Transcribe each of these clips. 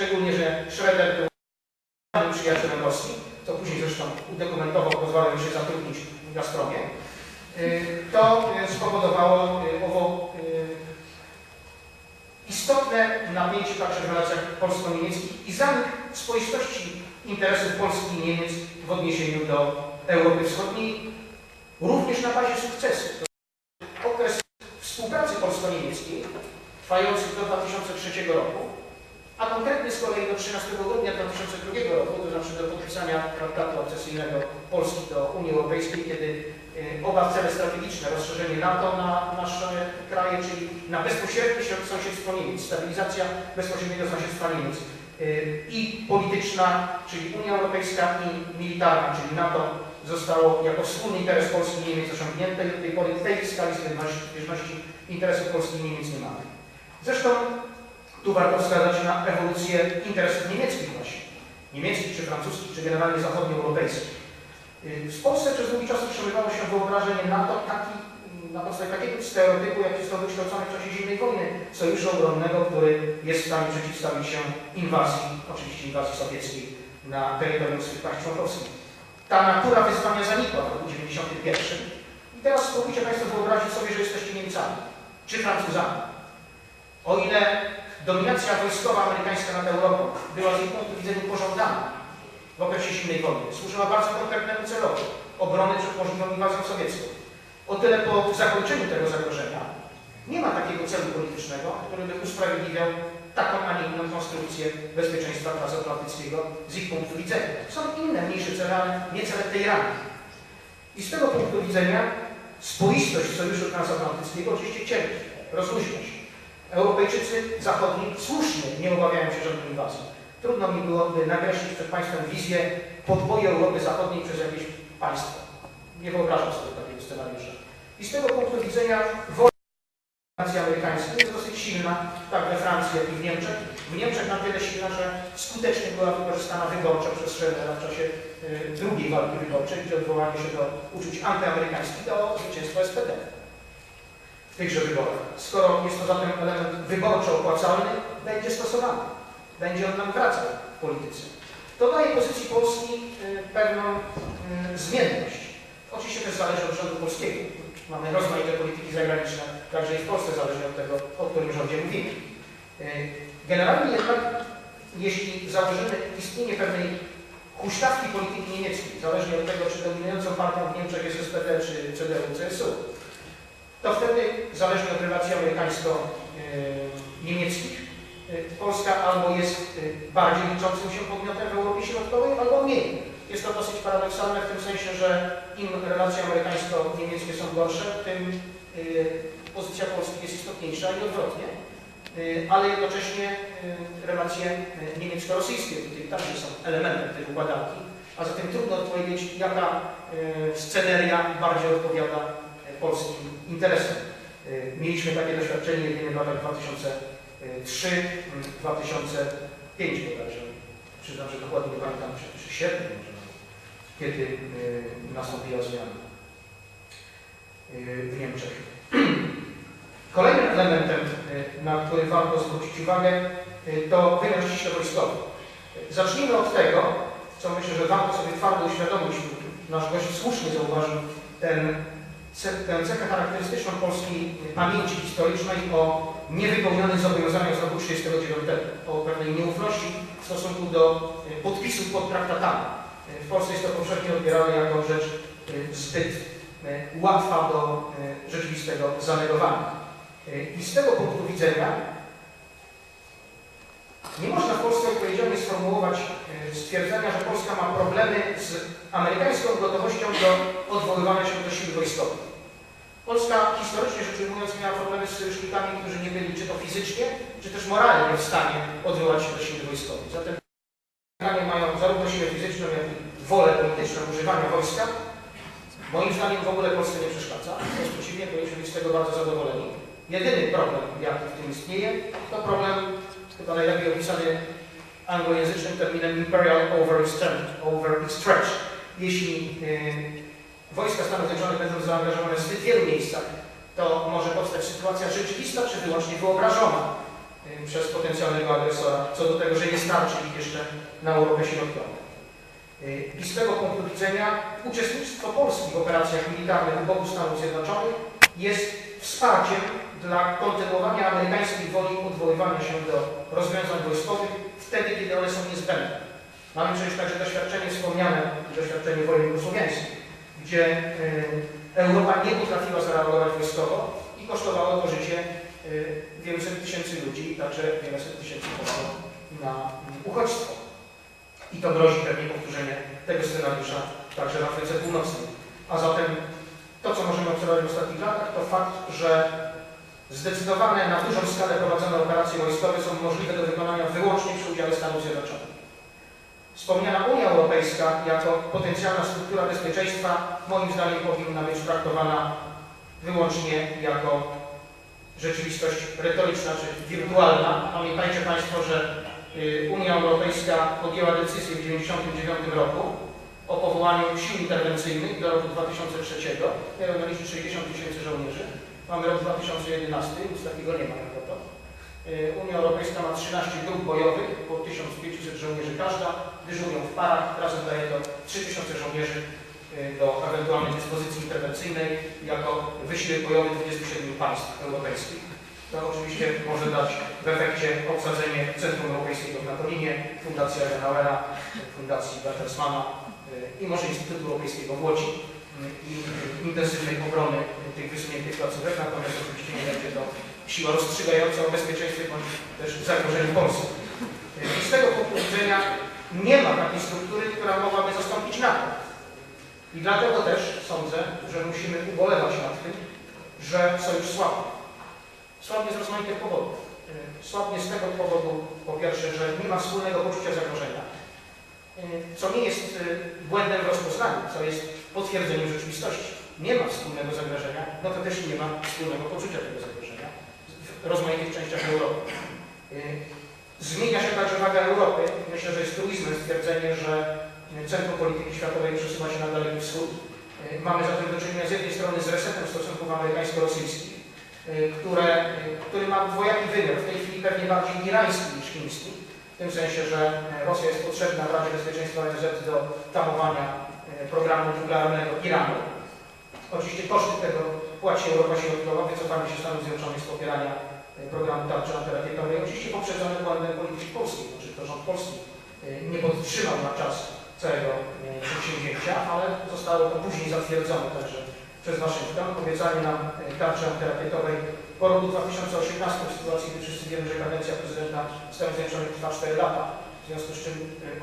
szczególnie, że Schroeder był przyjacielem Rosji, co później zresztą udokumentował, pozwalał się zatrudnić w Gazpromie, y, to y, spowodowało y, owo istotne napięcie także w relacjach polsko-niemieckich i zanik swoistości interesów Polski i Niemiec w odniesieniu do Europy Wschodniej, również na bazie sukcesu. Okres współpracy polsko-niemieckiej, trwający do 2003 roku, a konkretnie z kolei do 13 grudnia 2002 roku, to znaczy do podpisania traktatu akcesyjnego Polski do Unii Europejskiej, kiedy y, oba cele strategiczne, rozszerzenie NATO na nasze kraje, czyli na bezpośrednie sąsiedztwo Niemiec, stabilizacja bezpośredniego sąsiedztwa Niemiec y, i polityczna, czyli Unia Europejska i militarna, czyli NATO, zostało jako wspólny interes Polski i Niemiec osiągnięte i od tej pory w tej skali zbieżności interesów Polski i Niemiec nie mamy. Zresztą tu warto wskazać na ewolucję interesów niemieckich właśnie. Niemieckich czy francuskich, czy generalnie zachodnioeuropejskich. Y, W Polsce przez długi czas utrzymywało się wyobrażenie NATO taki, na podstawie takiego stereotypu, jaki został wykształcony w czasie zimnej wojny, sojuszu obronnego, który jest w stanie przeciwstawić się inwazji, oczywiście inwazji sowieckiej na terytorium swych państw członkowskich. Ta natura wyzwania zanikła w roku 1991 i teraz spróbujcie Państwo wyobrazić sobie, że jesteście Niemcami czy Francuzami. O ile dominacja wojskowa amerykańska nad Europą była z ich punktu widzenia pożądana w okresie zimnej wojny, służyła bardzo konkretnemu celowi obrony przed możliwą inwazją sowiecką. O tyle po zakończeniu tego zagrożenia nie ma takiego celu politycznego, który by usprawiedliwiał taką, a nie inną konstrukcję bezpieczeństwa transatlantyckiego z ich punktu widzenia. Są inne, mniejsze cele, ale nie cele tej ramy. I z tego punktu widzenia spoistość sojuszu transatlantyckiego oczywiście cierpi, rozluźnia. Europejczycy zachodni słusznie nie obawiają się żadnej inwazji. Trudno mi byłoby nakreślić przed Państwem wizję podboju Europy Zachodniej przez jakieś państwo. Nie wyobrażam sobie takiego scenariusza. I z tego punktu widzenia wola nacji amerykańskiej jest dosyć silna, tak we Francji, jak i w Niemczech. W Niemczech na tyle silna, że skutecznie była wykorzystana wyborczo przez Schrödera w czasie y, drugiej walki wyborczej, gdzie odwołanie się do uczuć antyamerykańskich dało zwycięstwo SPD tychże wyborach. Skoro jest to zatem element wyborczo opłacalny, będzie stosowany. Będzie on nam wracał w polityce. To daje pozycji Polski y, pewną y, zmienność. Oczywiście też zależy od rządu polskiego. Mamy rozmaite polityki zagraniczne, także i w Polsce zależnie od tego, o którym rządzie mówimy. Y, Generalnie jednak, jeśli założymy istnienie pewnej huśtawki polityki niemieckiej, zależnie od tego, czy dominującą partią w Niemczech jest SPD czy CDU-CSU, to wtedy, zależnie od relacji amerykańsko-niemieckich, y, Polska albo jest y, bardziej liczącym się podmiotem w Europie Środkowej, albo mniej. Jest to dosyć paradoksalne w tym sensie, że im relacje amerykańsko-niemieckie są gorsze, tym pozycja Polski jest istotniejsza i odwrotnie. Ale jednocześnie relacje niemiecko-rosyjskie tutaj także są elementem tej układanki, a zatem trudno odpowiedzieć, jaka sceneria bardziej odpowiada polskim interesom. Y, Mieliśmy takie doświadczenie jedynie w latach 2003-2005 bodajże. Przyznam, że dokładnie nie pamiętam, czy, czy może, kiedy y, nastąpiła zmiana y, w Niemczech. Kolejnym elementem, na który warto zwrócić uwagę, to wymiar ściśle wojskowy. Zacznijmy od tego, co myślę, że warto sobie twardo uświadomić. Nasz gość słusznie zauważył ten tę cechę charakterystyczną polskiej pamięci historycznej o niewypełnionych zobowiązaniach z roku 1939, o pewnej nieufności w stosunku do y, podpisów pod traktatami. Y, W Polsce jest to powszechnie odbierane jako rzecz y, zbyt łatwa do rzeczywistego zanegowania. I z tego punktu widzenia nie można w Polsce odpowiedzialnie sformułować y, stwierdzenia, że Polska ma problemy z amerykańską gotowością do odwoływania się do sił wojskowych. Polska historycznie rzecz ujmując miała problemy z sojusznikami, którzy nie byli czy to fizycznie, czy też moralnie w stanie odwołać się do siły wojskowej. Zatem Amerykanie mają zarówno siłę fizyczną, jak i wolę polityczną używania wojska. Moim zdaniem w ogóle Polsce nie przeszkadza. Wręcz przeciwnie, powinniśmy być z tego bardzo zadowoleni. Jedyny problem, jaki w tym istnieje, to problem chyba najlepiej opisany anglojęzycznym terminem imperial overstretch. Jeśli yy, wojska Stanów Zjednoczonych będą zaangażowane w zbyt wielu miejscach, to może powstać sytuacja rzeczywista czy wyłącznie wyobrażona, y, przez potencjalnego agresora, co do tego, że nie starczy ich jeszcze na Europę Środkową. Y, I z tego punktu widzenia uczestnictwo Polski w operacjach militarnych u boku Stanów Zjednoczonych jest wsparciem dla kontynuowania amerykańskiej woli odwoływania się do rozwiązań wojskowych wtedy, kiedy one są niezbędne. Mamy przecież także doświadczenie wspomniane, doświadczenie wojny jugosłowiańskiej, gdzie y, Europa nie potrafiła zareagować wojskowo i kosztowało to życie y, wieluset tysięcy ludzi, także wieluset tysięcy poszło na uchodźstwo. I to grozi pewnie powtórzenie tego scenariusza także w Afryce Północnej. A zatem to, co możemy obserwować w ostatnich latach, to fakt, że zdecydowane na dużą skalę prowadzone operacje wojskowe są możliwe do wykonania wyłącznie przy udziale Stanów Zjednoczonych. Wspomniana Unia Europejska jako potencjalna struktura bezpieczeństwa moim zdaniem powinna być traktowana wyłącznie jako rzeczywistość retoryczna czy wirtualna. Pamiętajcie Państwo, że y, Unia Europejska podjęła decyzję w 1999 roku o powołaniu sił interwencyjnych do roku 2003. Miały na liczyć 60 tysięcy żołnierzy. Mamy rok 2011, nic takiego nie ma to. Y, Unia Europejska ma 13 grup bojowych, po 1500 żołnierzy każda, dyżurują w parach, razem daje to 3000 żołnierzy y, do ewentualnej dyspozycji interwencyjnej jako wysiłek bojowy 27 państw europejskich. To oczywiście może dać w efekcie obsadzenie Centrum Europejskiego w Natolinie, Fundacja Adenauera, Fundacji Bertelsmana y, i może Instytutu Europejskiego w Łodzi intensywnej obrony tych wysuniętych placówek, natomiast oczywiście nie będzie to siła rozstrzygająca o bezpieczeństwie bądź też zagrożeniu Polski. I z tego punktu widzenia nie ma takiej struktury, która mogłaby zastąpić NATO. I dlatego też sądzę, że musimy ubolewać nad tym, że sojusz słabnie. Słabnie z rozmaitych powodów. Słabnie z tego powodu, po pierwsze, że nie ma wspólnego poczucia zagrożenia, co nie jest błędem w rozpoznaniu, co jest potwierdzeniem rzeczywistości. Nie ma wspólnego zagrożenia, no to też nie ma wspólnego poczucia tego zagrożenia w rozmaitych częściach Europy. Zmienia się także waga Europy. Myślę, że jest truizmem stwierdzenie, że centrum polityki światowej przesuwa się na Daleki Wschód. Mamy zatem do czynienia z jednej strony z resetem stosunków amerykańsko-rosyjskich, które, który ma dwojaki wymiar, w tej chwili pewnie bardziej irański niż chiński, w tym sensie, że Rosja jest potrzebna w Radzie Bezpieczeństwa ONZ do tamowania programu nuklearnego Iranu. Oczywiście koszty tego płaci Europa Środkowa, wycofanie się Stanów Zjednoczonych z popierania programu tarczy antyrakietowej, oczywiście poprzedzony błędem polityki polskiej, znaczy to rząd polski nie podtrzymał na czas całego przedsięwzięcia, ale zostało to później zatwierdzone także przez Waszyngton. Obiecanie nam tarczy antyrakietowej po roku 2018 w sytuacji, gdy wszyscy wiemy, że kadencja prezydenta Stanów Zjednoczonych trwa 4 lata, w związku z czym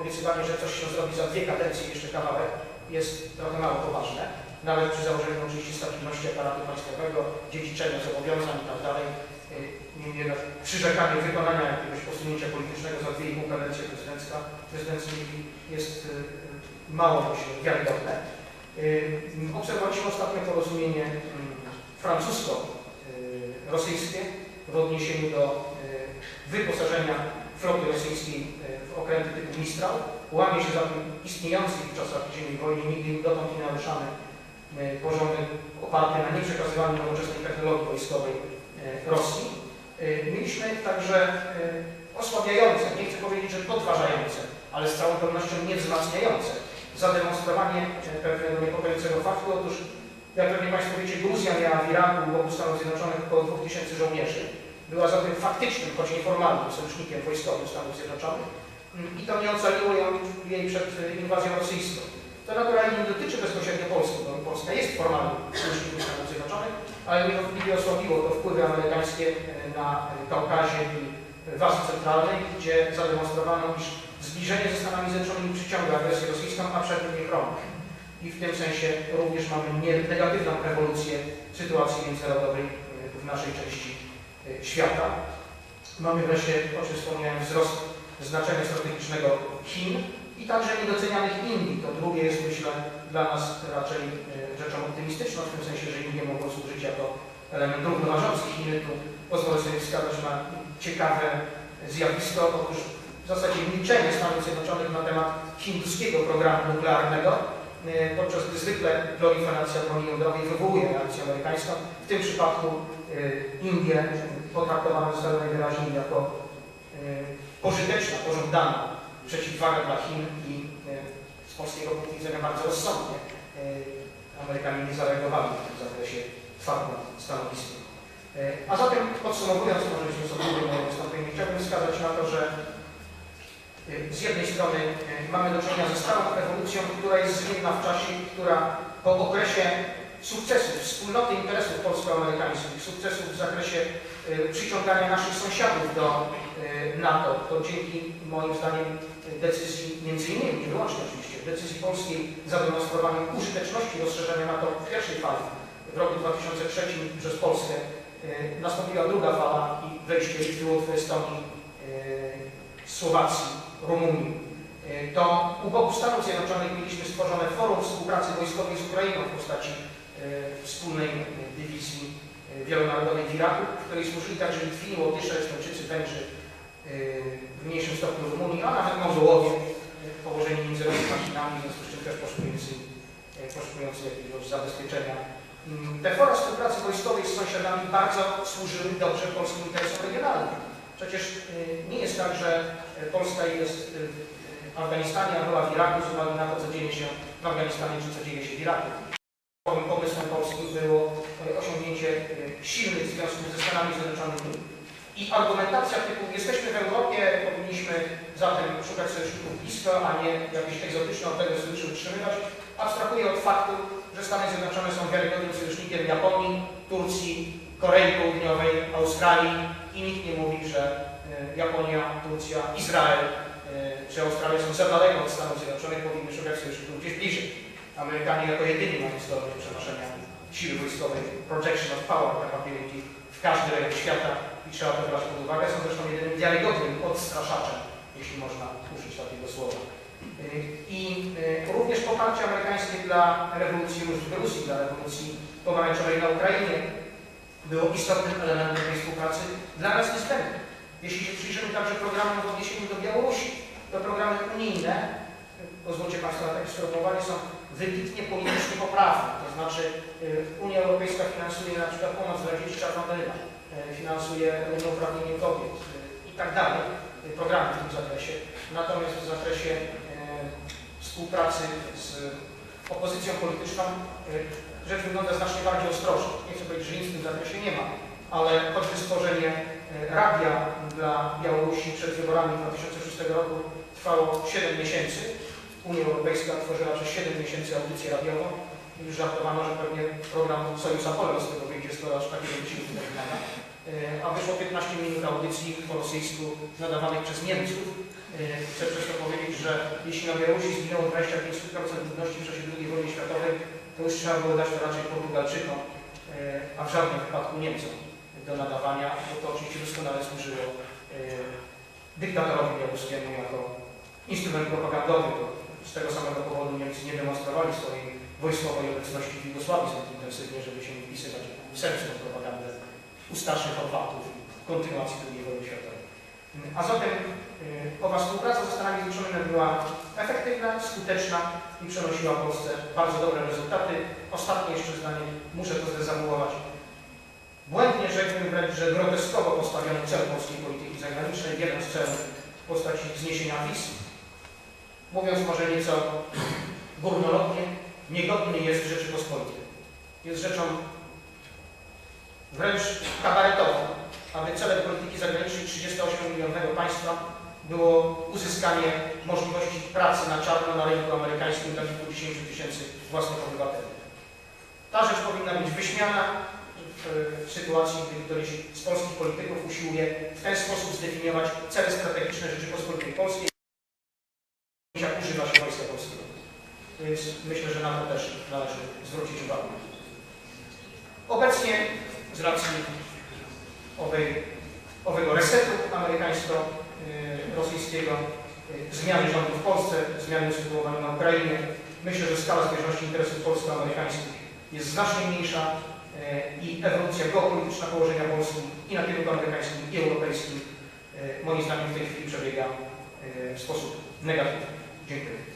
obiecywanie, że coś się zrobi za dwie kadencje jeszcze kawałek jest trochę mało poważne, nawet przy założeniu oczywiście stabilności aparatu państwowego, dziedziczenia zobowiązań i dalej. Niemniej jednak przyrzekanie wykonania jakiegoś posunięcia politycznego za dwie i pół kadencje prezydencka, prezydenckiej jest mało myślę, wiarygodne. Obserwowaliśmy ostatnio porozumienie francusko-rosyjskie w odniesieniu do wyposażenia floty rosyjskiej w okręty typu Mistral. Łamie się zatem istniejący w czasach zimnej wojny, nigdy dotąd nie naruszany porządek oparty na nieprzekazywaniu nowoczesnej technologii wojskowej Rosji. Mieliśmy także osłabiające, nie chcę powiedzieć, że podważające, ale z całą pewnością nie wzmacniające zademonstrowanie pewnego niepokojącego faktu. Otóż, jak pewnie Państwo wiecie, Gruzja miała w Iraku wokół Stanów Zjednoczonych około 2000 żołnierzy. Była zatem faktycznym, choć nieformalnym sojusznikiem wojskowym Stanów Zjednoczonych i to nie ocaliło jej przed inwazją rosyjską. To naturalnie nie dotyczy bezpośrednio Polski, bo Polska jest formalnym sojusznikiem Stanów Zjednoczonych, ale niewątpliwie osłabiło to wpływy amerykańskie na Kaukazie i w Azji Centralnej, gdzie zademonstrowano, iż zbliżenie ze Stanami Zjednoczonymi przyciąga agresję rosyjską, a przed tym nie. I w tym sensie również mamy negatywną ewolucję sytuacji międzynarodowej w naszej części świata. Mamy wreszcie, o czym wspomniałem, wzrost znaczenia strategicznego Chin i także niedocenianych Indii. To drugie jest, myślę, dla nas raczej rzeczą optymistyczną, w tym sensie, że Indie mogą służyć jako element równoważący Chiny. Tu pozwolę sobie wskazać na ciekawe zjawisko. Otóż w zasadzie milczenie Stanów Zjednoczonych na temat hinduskiego programu nuklearnego, podczas gdy zwykle proliferacja broni jądrowej wywołuje reakcję amerykańską. W tym przypadku Indie potraktowane zostały najwyraźniej jako e, pożyteczna, pożądana przeciwwaga dla Chin i e, z polskiego punktu widzenia bardzo rozsądnie e, Amerykanie nie zareagowali w tym zakresie twardym stanowiskiem. E, A zatem podsumowując, może nieco długie moje wystąpienie, chciałbym wskazać na to, że z jednej strony mamy do czynienia ze stałą ewolucją, która jest zmienna w czasie, która po okresie sukcesów, wspólnoty interesów polsko-amerykańskich, sukcesów w zakresie przyciągania naszych sąsiadów do e, NATO, to dzięki moim zdaniem decyzji, między innymi, nie wyłącznie oczywiście, decyzji polskiej zademonstrowanej użyteczności rozszerzenia NATO w pierwszej fali w roku 2003 przez Polskę e, nastąpiła druga fala i wejście Litwy, Łotwy, Estonii, e, Słowacji, Rumunii. E, To u boku Stanów Zjednoczonych mieliśmy stworzone forum współpracy wojskowej z Ukrainą w postaci e, wspólnej e, dywizji e, wielonarodowej w Iraku, w której służyli także Litwini, Łotysze, Estończycy, Węgrzy, e, w mniejszym stopniu Rumunii, a nawet Mongołowie e, położeni między machinami, w związku z czym też poszukujący, e, poszukujący jakiegoś zabezpieczenia. Mm, Te fora współpracy wojskowej z sąsiadami bardzo służyły dobrze polskim interesom regionalnym. Przecież e, nie jest tak, że e, Polska jest e, w Afganistanie, a była w Iraku z uwagi na to, co dzieje się w Afganistanie, czy co dzieje się w Iraku. Podstawowym pomysłem polskim było e, osiągnięcie e, silnych związków ze Stanami Zjednoczonymi i argumentacja typu jesteśmy w Europie, powinniśmy zatem szukać sojuszników blisko, a nie jakieś egzotyczne od tego sojuszy utrzymywać, abstrahuje od faktu, że Stany Zjednoczone są wiarygodnym sojusznikiem Japonii, Turcji, Korei Południowej, Australii i nikt nie mówi, że e, Japonia, Turcja, Izrael czy Australia są za daleko od Stanów Zjednoczonych, powinny szukać sojuszników gdzieś bliżej. Amerykanie jako jedyni mają zdolność przenoszenia siły wojskowej, projection of power capability w każdy rejon świata i trzeba to brać pod uwagę. Są zresztą jedynym wiarygodnym odstraszaczem, jeśli można użyć takiego słowa. Y, I y, również poparcie amerykańskie dla rewolucji w Rosji, dla rewolucji pomarańczowej na Ukrainie było istotnym elementem tej współpracy dla nas niezbędnym. Jeśli się przyjrzymy także programom w odniesieniu do Białorusi, to programy unijne, pozwólcie Państwo na takie sformułowanie, są wybitnie politycznie poprawne. To znaczy y, Unia Europejska finansuje na przykład pomoc dla dzieci Czarnobyla, y, finansuje równouprawnienie kobiet y, i tak dalej, programy w tym zakresie. Natomiast w zakresie współpracy z opozycją polityczną rzecz wygląda znacznie bardziej ostrożnie. Nie chcę powiedzieć, że nic w tym zakresie nie ma, ale choćby stworzenie radia dla Białorusi przed wyborami 2006 roku trwało 7 miesięcy. Unia Europejska tworzyła przez 7 miesięcy audycję radiową już żartowano, że pewnie program Sojusz Apollo z tego wyjdzie, skoro aż takiego wysiłku. Y, A wyszło 15 minut audycji po rosyjsku nadawanych przez Niemców. Y, Chcę przez to powiedzieć, że jeśli na Białorusi zginęło 25% ludności w czasie II wojny światowej, to już trzeba było dać to raczej Portugalczykom, y, a w żadnym wypadku Niemcom do nadawania, bo to oczywiście doskonale służyło dyktatorowi białoruskiemu jako instrument propagandowy. Z tego samego powodu Niemcy nie demonstrowali swojej wojskowej obecności w Jugosławii zbyt intensywnie, żeby się nie wpisywać w serbską propagandę u starszych Chorwatów kontynuacji II wojny światowej. A zatem y, owa współpraca ze Stanami Zjednoczonymi była efektywna, skuteczna i przynosiła Polsce bardzo dobre rezultaty. Ostatnie jeszcze zdanie, muszę to zdezawuować. Błędnie rzekłbym wręcz, że groteskowo postawiony cel polskiej polityki zagranicznej, jeden z celów w postaci zniesienia wiz, mówiąc może nieco górnolotnie, niegodny jest Rzeczypospolitej. Jest rzeczą wręcz kabaretową, aby celem polityki zagranicznej 38-milionowego państwa było uzyskanie możliwości pracy na czarno na rynku amerykańskim dla kilkudziesięciu tysięcy własnych obywateli. Ta rzecz powinna być wyśmiana w, w sytuacji, gdy któryś z polskich polityków usiłuje w ten sposób zdefiniować cele strategiczne Rzeczypospolitej Polskiej, używa się Wojska Polskiego. Więc myślę, że na to też należy zwrócić uwagę. Obecnie z racji owej, owego resetu amerykańsko-rosyjskiego, y, zmiany rządu w Polsce, zmiany usytuowania na Ukrainie, myślę, że skala zbieżności interesów polsko-amerykańskich jest znacznie mniejsza y, i ewolucja geopolityczna położenia Polski i na kierunku amerykańskim i europejskim y, moim zdaniem w tej chwili przebiega y, w sposób negatywny. 結構。